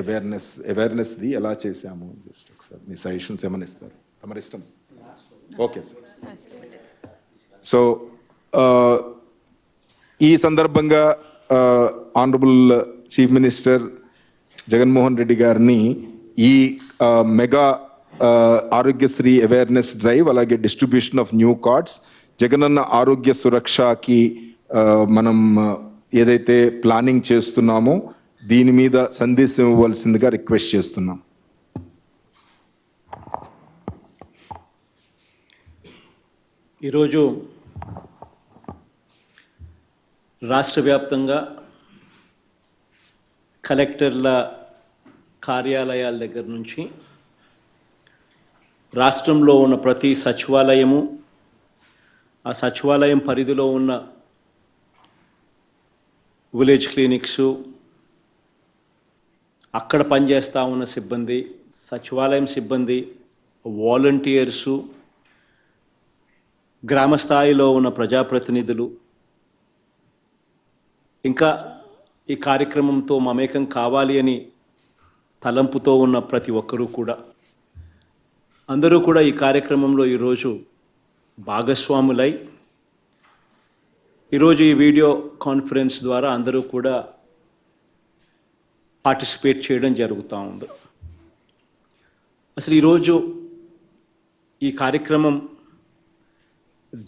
Awareness అవేర్నెస్ది ఎలా చేశాము? Just ఒకసారి మీ సజెషన్స్ ఏమైనా ఇస్తారు? తమరి ఇష్టం? ఓకే సార్ సో ఈ సందర్భంగా honourable chief minister Jaganmohan Reddy గారిని ఈ uh, mega uh, Aarogyasri awareness drive అలాగే distribution of new cards Jagananna Arogya సురక్షకి uh, మనం ఏదైతే ప్లానింగ్ చేస్తున్నామో దీని మీద సందేశం ఇవ్వాల్సిందిగా రిక్వెస్ట్ చేస్తున్నాం. ఈరోజు రాష్ట్ర వ్యాప్తంగా కలెక్టర్ల కార్యాలయాల దగ్గర నుంచి రాష్ట్రంలో ఉన్న ప్రతి సచివాలయము ఆ సచివాలయం పరిధిలో ఉన్న విలేజ్ క్లినిక్సు అక్కడ పనిచేస్తూ ఉన్న సిబ్బంది సచివాలయం సిబ్బంది వాలంటీర్సు గ్రామ స్థాయిలో ఉన్న ప్రజాప్రతినిధులు. ఇంకా ఈ కార్యక్రమంతో మమేకం కావాలి అని తలంపుతో ఉన్న ప్రతి ఒక్కరూ కూడా. అందరూ కూడా ఈ కార్యక్రమంలో ఈరోజు భాగస్వాములై. ఈరోజు ఈ వీడియో కాన్ఫరెన్స్ ద్వారా అందరూ కూడా పార్టిసిపేట్ చేయడం జరుగుతూ ఉంది. అసలు ఈరోజు ఈ కార్యక్రమం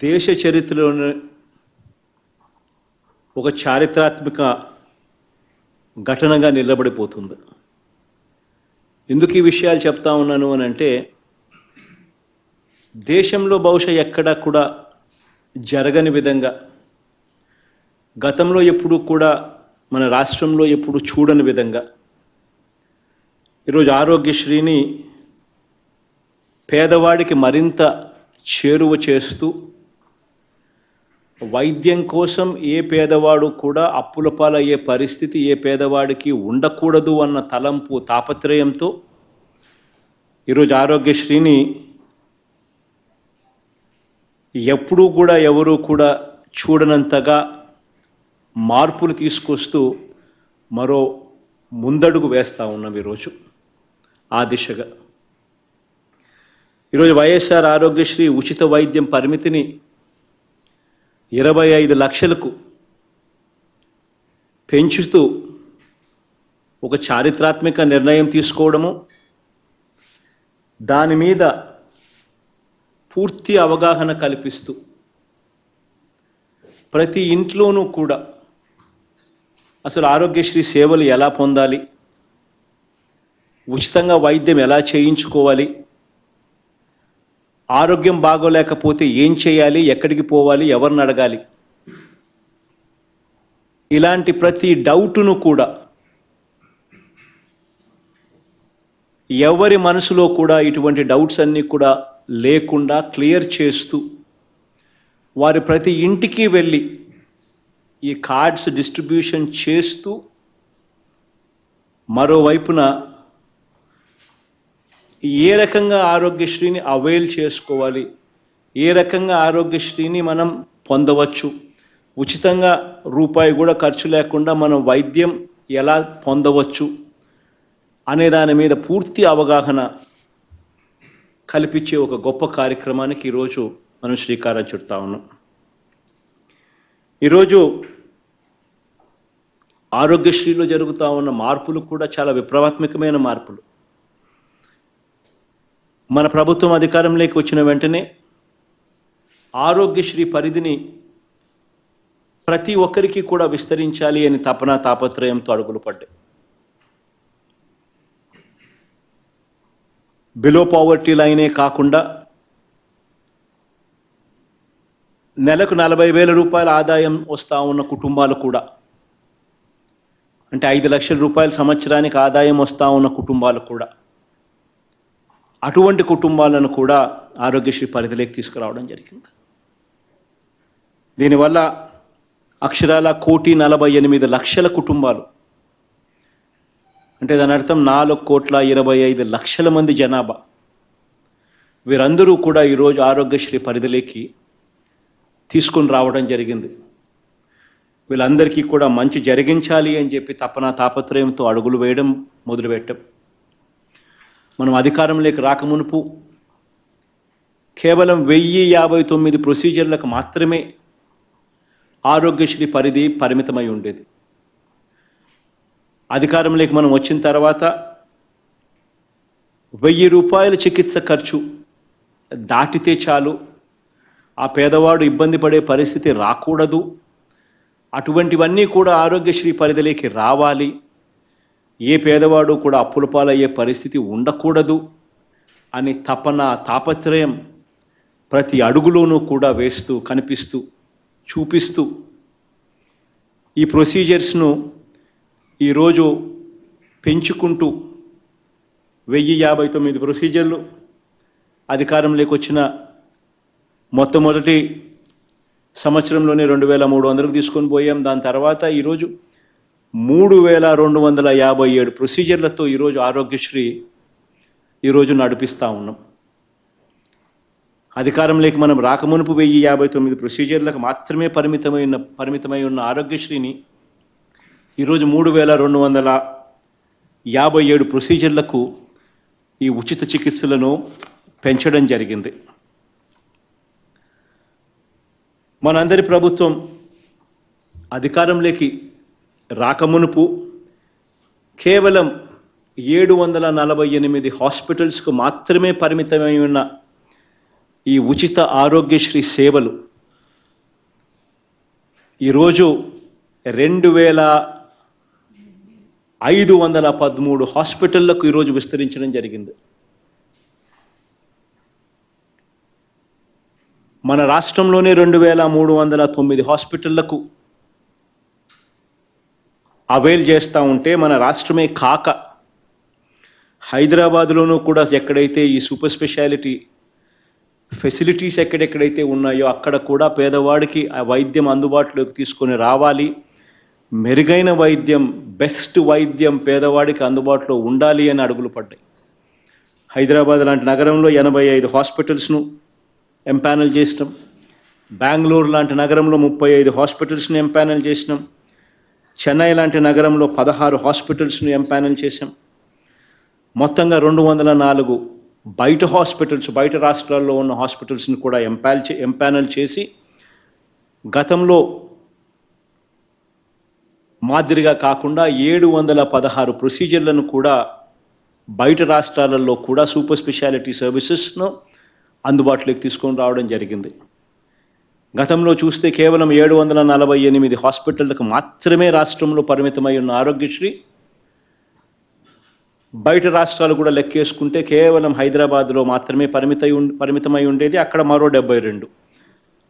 దేశ చరిత్రలోనే ఒక చారిత్రాత్మక ఘటనగా నిలబడిపోతుంది. ఎందుకు ఈ విషయాలు చెప్తా ఉన్నాను అని అంటే దేశంలో బహుశా ఎక్కడా కూడా జరగని విధంగా గతంలో ఎప్పుడూ కూడా మన రాష్ట్రంలో ఎప్పుడు చూడని విధంగా. ఈరోజు ఆరోగ్యశ్రీని పేదవాడికి మరింత చేరువ చేస్తూ వైద్యం కోసం ఏ పేదవాడు కూడా అప్పుల పాలయ్యే పరిస్థితి ఏ పేదవాడికి ఉండకూడదు అన్న తలంపు తాపత్రయంతో ఈరోజు ఆరోగ్యశ్రీని ఎప్పుడూ కూడా ఎవరూ కూడా చూడనంతగా మార్పులు తీసుకొస్తూ మరో ముందడుగు వేస్తూ ఉన్నాం ఈరోజు. ఆ దిశగా. ఈరోజు వైఎస్ఆర్ ఆరోగ్యశ్రీ ఉచిత వైద్యం పరిమితిని ఇరవై ఐదు లక్షలకు పెంచుతూ ఒక చారిత్రాత్మక నిర్ణయం తీసుకోవడము దాని మీద పూర్తి అవగాహన కల్పిస్తూ ప్రతి ఇంట్లోనూ కూడా అసలు ఆరోగ్యశ్రీ సేవలు ఎలా పొందాలి? ఉచితంగా వైద్యం ఎలా చేయించుకోవాలి? ఆరోగ్యం బాగోలేకపోతే ఏం చేయాలి? ఎక్కడికి పోవాలి? ఎవరిని అడగాలి? ఇలాంటి ప్రతి డౌటును కూడా ఎవరి మనసులో కూడా ఇటువంటి డౌట్స్ అన్నీ కూడా లేకుండా క్లియర్ చేస్తూ వారి ప్రతి ఇంటికి వెళ్ళి ఈ కార్డ్స్ డిస్ట్రిబ్యూషన్ చేస్తూ మరోవైపున ఏ రకంగా ఆరోగ్యశ్రీని అవైల్ చేసుకోవాలి? ఏ రకంగా ఆరోగ్యశ్రీని మనం పొందవచ్చు? ఉచితంగా రూపాయి కూడా ఖర్చు లేకుండా మనం వైద్యం ఎలా పొందవచ్చు? అనే దాని మీద పూర్తి అవగాహన కల్పించే ఒక గొప్ప కార్యక్రమానికి ఈరోజు మనం శ్రీకారం చుడతా ఉన్నాం. ఈరోజు ఆరోగ్యశ్రీలో జరుగుతూ ఉన్న మార్పులు కూడా చాలా విప్లవాత్మకమైన మార్పులు. మన ప్రభుత్వం అధికారంలోకి వచ్చిన వెంటనే ఆరోగ్యశ్రీ పరిధిని ప్రతి ఒక్కరికి కూడా విస్తరించాలి అని తపన తాపత్రయంతో అడుగులు పడ్డాయి. బిలో పావర్టీ లైనే కాకుండా నెలకు నలభై వేల రూపాయల ఆదాయం వస్తూ ఉన్న కుటుంబాలు కూడా. అంటే ఐదు లక్షల రూపాయల సంవత్సరానికి ఆదాయం వస్తూ ఉన్న కుటుంబాలు కూడా. అటువంటి కుటుంబాలను కూడా ఆరోగ్యశ్రీ పరిధిలోకి తీసుకురావడం జరిగింది. దీనివల్ల అక్షరాల కోటి నలభై ఎనిమిది లక్షల కుటుంబాలు. అంటే దాని అర్థం నాలుగు కోట్ల ఇరవై ఐదు లక్షల మంది జనాభా. వీరందరూ కూడా ఈరోజు ఆరోగ్యశ్రీ పరిధిలోకి తీసుకొని రావడం జరిగింది. వీళ్ళందరికీ కూడా మంచి జరిగించాలి అని చెప్పి తపన తాపత్రయంతో అడుగులు వేయడం మొదలుపెట్టాం. మనం అధికారంలోకి రాకమునుపు కేవలం వెయ్యి యాభై తొమ్మిది ప్రొసీజర్లకు మాత్రమే ఆరోగ్యశ్రీ పరిధి పరిమితమై ఉండేది. అధికారంలోకి మనం వచ్చిన తర్వాత వెయ్యి రూపాయల చికిత్స ఖర్చు దాటితే చాలు. ఆ పేదవాడు ఇబ్బంది పడే పరిస్థితి రాకూడదు. అటువంటివన్నీ కూడా ఆరోగ్యశ్రీ పరిధిలోకి రావాలి. ఏ పేదవాడు కూడా అప్పుల పాలయ్యే పరిస్థితి ఉండకూడదు అని తపన తాపత్రయం ప్రతి అడుగులోనూ కూడా వేస్తూ కనిపిస్తూ చూపిస్తూ ఈ ప్రొసీజర్స్ను ఈరోజు పెంచుకుంటూ వెయ్యి యాభై తొమ్మిది ప్రొసీజర్లు అధికారంలోకి వచ్చిన మొట్టమొదటి సంవత్సరంలోనే రెండు వేల మూడు వందలకు తీసుకొని పోయాం. దాని తర్వాత ఈరోజు మూడు వేల రెండు వందల యాభై ఏడు ప్రొసీజర్లతో ఈరోజు ఆరోగ్యశ్రీ ఈరోజు నడిపిస్తూ ఉన్నాం. అధికారంలోకి మనం రాకమునుపు వెయ్యి యాభై తొమ్మిది ప్రొసీజర్లకు మాత్రమే పరిమితమైన పరిమితమై ఉన్న ఆరోగ్యశ్రీని ఈరోజు మూడు వేల రెండు వందల యాభై ఏడు ప్రొసీజర్లకు ఈ ఉచిత చికిత్సలను పెంచడం జరిగింది. మనందరి ప్రభుత్వం అధికారంలోకి రాకమునుపు కేవలం ఏడు వందల నలభై ఎనిమిది హాస్పిటల్స్కు మాత్రమే పరిమితమై ఉన్న ఈ ఉచిత ఆరోగ్యశ్రీ సేవలు ఈరోజు రెండు వేల ఐదు వందల పదమూడు హాస్పిటళ్ళకు ఈరోజు విస్తరించడం జరిగింది. మన రాష్ట్రంలోనే రెండు వేల మూడు వందల తొమ్మిది హాస్పిటళ్ళకు అవైల్ చేస్తూ ఉంటే మన రాష్ట్రమే కాక హైదరాబాద్లోనూ కూడా ఎక్కడైతే ఈ సూపర్ స్పెషాలిటీ ఫెసిలిటీస్ ఎక్కడెక్కడైతే ఉన్నాయో అక్కడ కూడా పేదవాడికి ఆ వైద్యం అందుబాటులోకి తీసుకొని రావాలి. మెరుగైన వైద్యం బెస్ట్ వైద్యం పేదవాడికి అందుబాటులో ఉండాలి అని అడుగులు పడ్డాయి. హైదరాబాద్ లాంటి నగరంలో ఎనభై ఐదు హాస్పిటల్స్ను ఎంపానల్ చేసినాం. బెంగళూరు లాంటి నగరంలో ముప్పై ఐదు హాస్పిటల్స్ని ఎంపానల్ చేసినాం. చెన్నై లాంటి నగరంలో పదహారు హాస్పిటల్స్ను ఎంపానల్ చేశాం. మొత్తంగా రెండు వందల నాలుగు బయట హాస్పిటల్స్ బయట రాష్ట్రాల్లో ఉన్న హాస్పిటల్స్ని కూడా ఎంపాల్ చే ఎంపానల్ చేసి గతంలో మాదిరిగా కాకుండా ఏడు వందల పదహారు ప్రొసీజర్లను కూడా బయట రాష్ట్రాలలో కూడా సూపర్ స్పెషాలిటీ సర్వీసెస్ను అందుబాటులోకి తీసుకొని రావడం జరిగింది. గతంలో చూస్తే కేవలం ఏడు వందల నలభై ఎనిమిది హాస్పిటళ్ళకు మాత్రమే రాష్ట్రంలో పరిమితమై ఉన్న ఆరోగ్యశ్రీ బయట రాష్ట్రాలు కూడా లెక్కేసుకుంటే కేవలం హైదరాబాద్లో మాత్రమే పరిమిత పరిమితమై ఉండేది అక్కడ మరో డెబ్బై రెండు.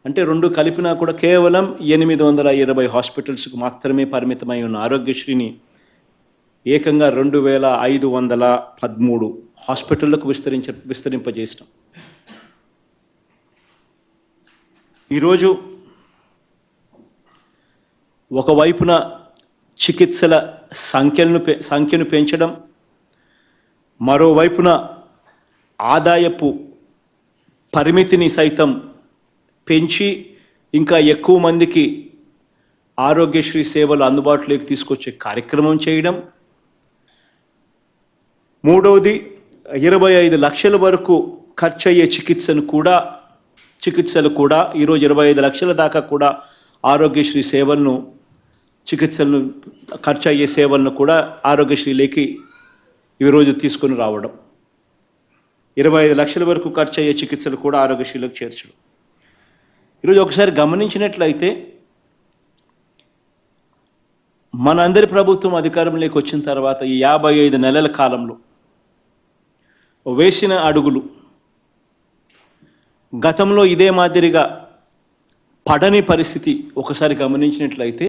అంటే రెండు కలిపినా కూడా కేవలం ఎనిమిది వందల ఇరవై హాస్పిటల్స్కు మాత్రమే పరిమితమై ఉన్న ఆరోగ్యశ్రీని ఏకంగా రెండు వేల ఐదు వందల పదమూడు హాస్పిటళ్ళకు విస్తరించ విస్తరింపజేసినాం. ఈరోజు ఒకవైపున చికిత్సల సంఖ్యలను పె- సంఖ్యను పెంచడం మరోవైపున ఆదాయపు పరిమితిని సైతం పెంచి ఇంకా ఎక్కువ మందికి ఆరోగ్యశ్రీ సేవలు అందుబాటులోకి తీసుకొచ్చే కార్యక్రమం చేయడం. మూడవది ఇరవై ఐదు లక్షల వరకు ఖర్చు అయ్యే చికిత్సను కూడా చికిత్సలు కూడా ఈరోజు ఇరవై ఐదు లక్షల దాకా కూడా ఆరోగ్యశ్రీ సేవలను చికిత్సలను ఖర్చు అయ్యే సేవలను కూడా ఆరోగ్యశ్రీలోకి ఈరోజు తీసుకొని రావడం. ఇరవై ఐదు లక్షల వరకు ఖర్చు అయ్యే చికిత్సలు కూడా ఆరోగ్యశ్రీలోకి చేర్చడం. ఈరోజు ఒకసారి గమనించినట్లయితే మనందరి ప్రభుత్వం అధికారంలోకి వచ్చిన తర్వాత ఈ యాభై ఐదు నెలల కాలంలో వేసిన అడుగులు గతంలో ఇదే మాదిరిగా పడని పరిస్థితి ఒకసారి గమనించినట్లయితే